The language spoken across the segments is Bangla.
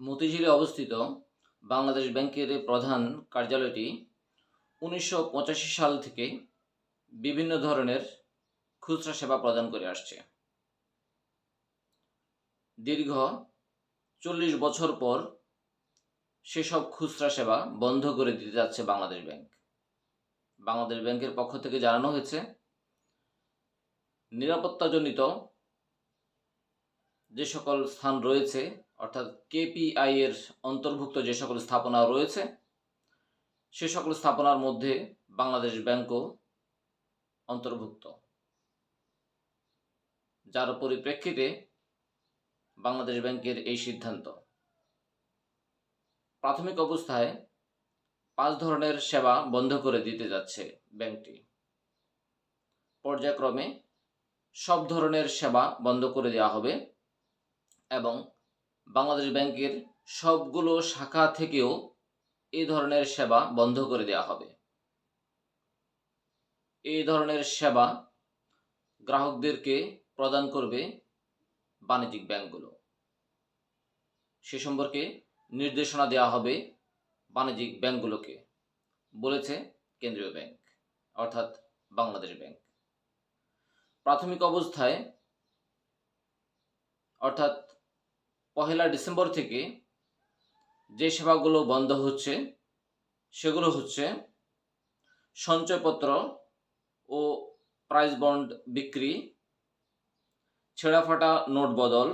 মতিঝিলে অবস্থিত বাংলাদেশ ব্যাংকের প্রধান কার্যালয়টি উনিশশো পঁচাশি সাল থেকে বিভিন্ন ধরনের খুচরা সেবা প্রদান করে আসছে। দীর্ঘ চল্লিশ বছর পর সেসব খুচরা সেবা বন্ধ করে দিতে যাচ্ছে বাংলাদেশ ব্যাংক। বাংলাদেশ ব্যাংকের পক্ষ থেকে জানানো হয়েছে, নিরাপত্তাজনিত যে সকল স্থান রয়েছে, অর্থাৎ কেপিআই এর অন্তর্ভুক্ত যে সকল স্থাপনা রয়েছে, সে সকল স্থাপনার মধ্যে বাংলাদেশ ব্যাংকও অন্তর্ভুক্ত। যার পরিপ্রেক্ষিতে বাংলাদেশ ব্যাংকের এই সিদ্ধান্ত। প্রাথমিক অবস্থায় পাঁচ ধরনের সেবা বন্ধ করে দিতে যাচ্ছে ব্যাংকটি। পর্যায়ক্রমে সব ধরনের সেবা বন্ধ করে দেওয়া হবে। এবং বাংলাদেশ ব্যাংকের সবগুলো শাখা থেকেও এই ধরনের সেবা বন্ধ করে দেওয়া হবে। এই ধরনের সেবা গ্রাহকদেরকে প্রদান করবে বাণিজ্যিক ব্যাংকগুলো। সে সম্পর্কে নির্দেশনা দেওয়া হবে বাণিজ্যিক ব্যাংকগুলোকে, বলেছে কেন্দ্রীয় ব্যাংক, অর্থাৎ বাংলাদেশ ব্যাংক। প্রাথমিক অবস্থায়, অর্থাৎ পহেলা ডিসেম্বর থেকে যে সেবাগুলো বন্ধ হচ্ছে, সেগুলো হচ্ছে সঞ্চয়পত্র ও প্রাইজ বন্ড বিক্রি, ছেঁড়াফাটা নোট বদল,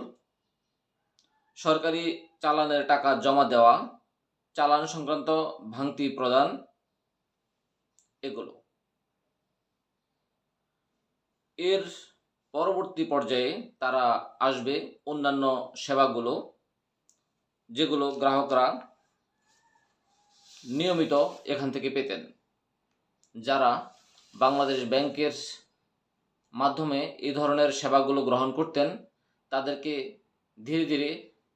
সরকারি চালানের টাকা জমা দেওয়া, চালান সংক্রান্ত ভাঙতি প্রদান, এগুলো। এর পরবর্তী পর্যায়ে তারা আসবে অন্যান্য সেবাগুলো, যেগুলো গ্রাহকরা নিয়মিত এখান থেকে পেতেন, যারা বাংলাদেশ ব্যাংকের মাধ্যমে এই ধরনের সেবাগুলো গ্রহণ করতেন। তাদেরকে ধীরে ধীরে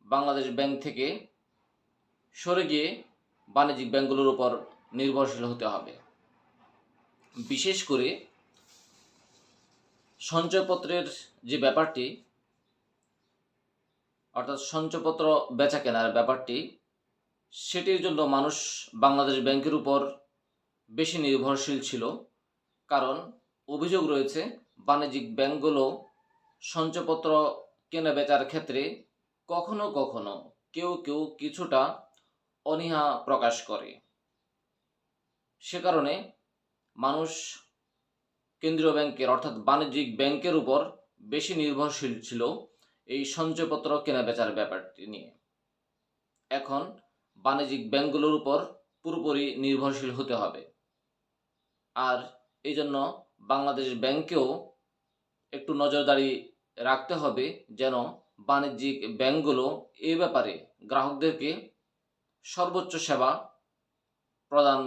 বাংলাদেশ ব্যাংক থেকে সরে গিয়ে বাণিজ্যিক ব্যাংকগুলোর উপর নির্ভরশীল হতে হবে। বিশেষ করে সঞ্চয়পত্রের যে ব্যাপারটি, অর্থাৎ সঞ্চয়পত্র বেচা কেনার ব্যাপারটি, সেটির জন্য মানুষ বাংলাদেশ ব্যাংকের উপর বেশি নির্ভরশীল ছিল। কারণ অভিযোগ রয়েছে, বাণিজ্যিক ব্যাংকগুলো সঞ্চয়পত্র কেনা বেচার ক্ষেত্রে কখনো কখনো কেউ কেউ কিছুটা অনীহা প্রকাশ করে। সে কারণে মানুষ কেন্দ্রীয় ব্যাংকের, অর্থাৎ বাণিজ্যিক ব্যাংকের উপর বেশি নির্ভরশীল ছিল এই সঞ্চয়পত্র কেনা বেচার ব্যাপারটি নিয়ে। এখন বাণিজ্যিক ব্যাংকগুলোর উপর পুরোপুরি নির্ভরশীল হতে হবে। আর এই জন্য বাংলাদেশ ব্যাংকেও একটু নজরদারি রাখতে হবে যেন বাণিজ্যিক ব্যাংকগুলো এ ব্যাপারে গ্রাহকদেরকে সর্বোচ্চ সেবা প্রদান